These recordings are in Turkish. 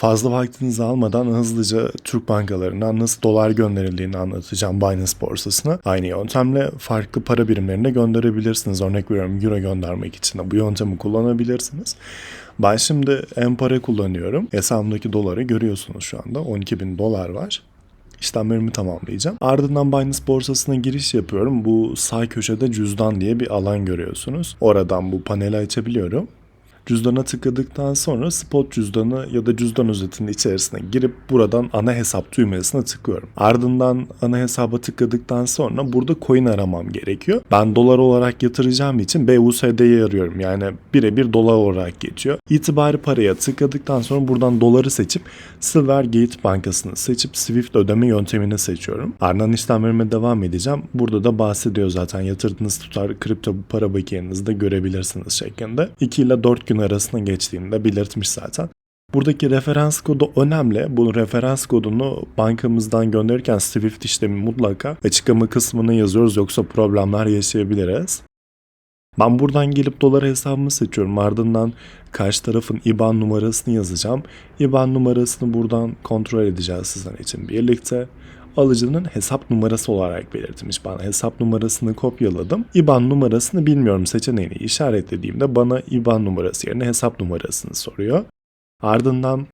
Fazla vaktinizi almadan hızlıca Türk bankalarından nasıl dolar gönderildiğini anlatacağım Binance borsasına. Aynı yöntemle farklı para birimlerine gönderebilirsiniz. Örnek veriyorum euro göndermek için de bu yöntemi kullanabilirsiniz. Ben şimdi M-Para kullanıyorum. Hesabımdaki doları görüyorsunuz şu anda. 12 bin dolar var işlemlerimi tamamlayacağım. Ardından Binance borsasına giriş yapıyorum. Bu sağ köşede cüzdan diye bir alan görüyorsunuz. Oradan bu paneli açabiliyorum. Cüzdana tıkladıktan sonra spot cüzdanı ya da cüzdan özetinin içerisine girip buradan ana hesap düğmesine tıklıyorum. Ardından ana hesaba tıkladıktan sonra burada coin aramam gerekiyor. Ben dolar olarak yatıracağım için BUSD'yi arıyorum. Yani birebir dolar olarak geçiyor. İtibari paraya tıkladıktan sonra buradan doları seçip Silvergate bankasını seçip Swift ödeme yöntemini seçiyorum. Ardından işlemlerime devam edeceğim. Burada da bahsediyor zaten yatırdığınız tutar kripto para bakiyenizi de görebilirsiniz şeklinde. 2 ile 4 gün arasında geçtiğini de belirtmiş zaten. Buradaki referans kodu önemli. Bu referans kodunu bankamızdan gönderirken Swift işlemi mutlaka açıklama kısmına yazıyoruz yoksa problemler yaşayabiliriz. Ben buradan gelip dolar hesabımı seçiyorum. Ardından karşı tarafın IBAN numarasını yazacağım. IBAN numarasını buradan kontrol edeceğiz sizin için birlikte. Alıcının hesap numarası olarak belirtmiş bana. Hesap numarasını kopyaladım. IBAN numarasını bilmiyorum seçeneğini işaretlediğimde bana IBAN numarası yerine hesap numarasını soruyor. Ardından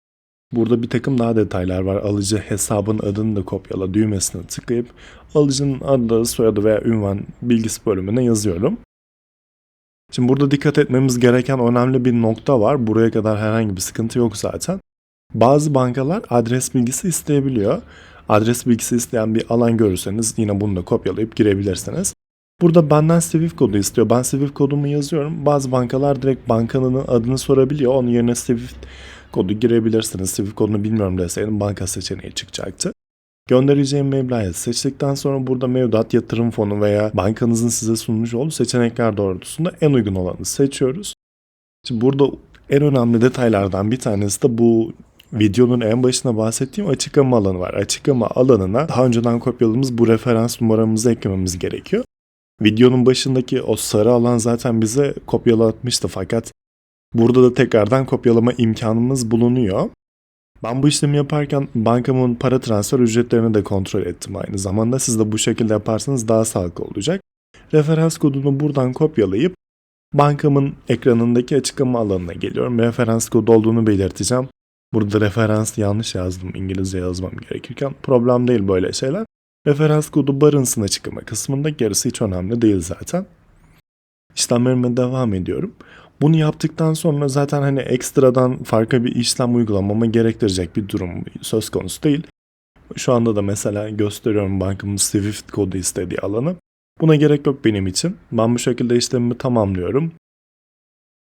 Burada bir takım daha detaylar var. Alıcı hesabın adını da kopyala düğmesine tıklayıp alıcının adı, soyadı veya ünvan bilgisi bölümüne yazıyorum. Şimdi burada dikkat etmemiz gereken önemli bir nokta var. Buraya kadar herhangi bir sıkıntı yok zaten. Bazı bankalar adres bilgisi isteyebiliyor. Adres bilgisi isteyen bir alan görürseniz yine bunu da kopyalayıp girebilirsiniz. Burada benden Swift kodu istiyor. Ben Swift kodumu yazıyorum. Bazı bankalar direkt bankanın adını sorabiliyor. Onun yerine Swift kodu girebilirsiniz. Swift kodunu bilmiyorum deseydim banka seçeneği çıkacaktı. Göndereceğim meblağı seçtikten sonra burada mevduat yatırım fonu veya bankanızın size sunmuş olduğu seçenekler doğrultusunda en uygun olanı seçiyoruz. Şimdi burada en önemli detaylardan bir tanesi de bu videonun en başına bahsettiğim açıklama alanı var. Açıklama alanına daha önceden kopyaladığımız bu referans numaramızı eklememiz gerekiyor. Videonun başındaki o sarı alan zaten bize kopyalatmıştı fakat burada da tekrardan kopyalama imkanımız bulunuyor. Ben bu işlemi yaparken bankamın para transfer ücretlerini de kontrol ettim aynı zamanda. Siz de bu şekilde yaparsanız daha sağlıklı olacak. Referans kodunu buradan kopyalayıp bankamın ekranındaki açıklama alanına geliyorum. Referans kodu olduğunu belirteceğim. Burada referans yanlış yazdım İngilizce yazmam gerekirken. Problem değil böyle şeyler. Referans kodu barınsın açıklama kısmında gerisi hiç önemli değil zaten. İşlemlerime devam ediyorum. Bunu yaptıktan sonra zaten hani ekstradan farklı bir işlem uygulamama gerektirecek bir durum söz konusu değil. Şu anda da mesela gösteriyorum bankamın Swift kodu istediği alanı. Buna gerek yok benim için. Ben bu şekilde işlemimi tamamlıyorum.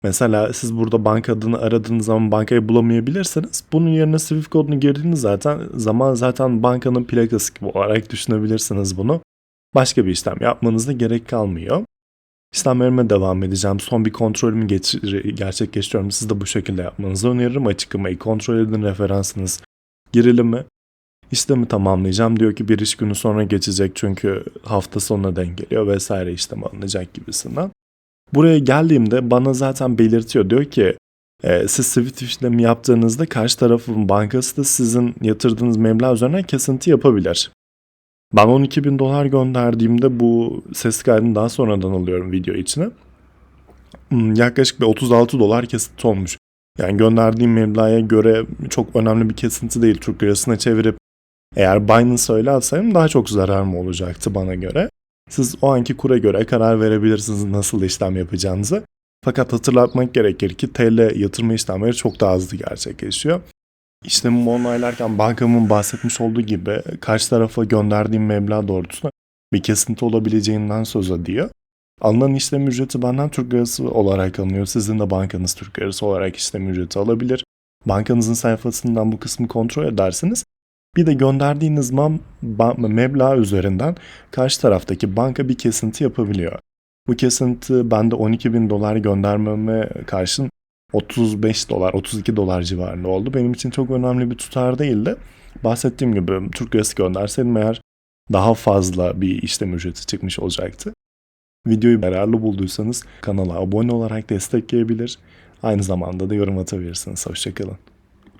Mesela siz burada banka adını aradığınız zaman bankayı bulamayabilirsiniz. Bunun yerine Swift kodunu girdiğiniz zaten zaman zaten bankanın plakası gibi olarak düşünebilirsiniz bunu. Başka bir işlem yapmanıza gerek kalmıyor. İşlemlerime devam edeceğim. Son bir kontrolümü geçir- gerçekleştiriyorum. Siz de bu şekilde yapmanızı öneririm. Açıklamayı kontrol edin referansınız girelim mi? İşlemi tamamlayacağım. Diyor ki bir iş günü sonra geçecek çünkü hafta sonuna denk geliyor vesaire işlem alınacak gibisinden. Buraya geldiğimde bana zaten belirtiyor. Diyor ki e, siz Swift işlemi yaptığınızda karşı tarafın bankası da sizin yatırdığınız meblağ üzerinden kesinti yapabilir. Ben 12 bin dolar gönderdiğimde bu ses kaydını daha sonradan alıyorum video içine. Hmm, Yaklaşık bir 36 dolar kesinti olmuş. Yani gönderdiğim meblağa göre çok önemli bir kesinti değil. Türk lirasına çevirip eğer Binance öyle atsaydım daha çok zarar mı olacaktı bana göre. Siz o anki kura göre karar verebilirsiniz nasıl işlem yapacağınızı. Fakat hatırlatmak gerekir ki TL yatırma işlemleri çok daha hızlı gerçekleşiyor. İşlemimi onaylarken bankamın bahsetmiş olduğu gibi karşı tarafa gönderdiğim meblağ doğrultusunda bir kesinti olabileceğinden söz ediyor. Alınan işlem ücreti benden Türk lirası olarak alınıyor. Sizin de bankanız Türk lirası olarak işlem ücreti alabilir. Bankanızın sayfasından bu kısmı kontrol edersiniz. Bir de gönderdiğiniz meblağ üzerinden karşı taraftaki banka bir kesinti yapabiliyor. Bu kesinti bende 12 bin dolar göndermeme karşın 35 dolar, 32 dolar civarında oldu. Benim için çok önemli bir tutar değildi. Bahsettiğim gibi Türk lirası gönderseydim eğer daha fazla bir işlem ücreti çıkmış olacaktı. Videoyu yararlı bulduysanız kanala abone olarak destekleyebilir. Aynı zamanda da yorum atabilirsiniz. Hoşçakalın.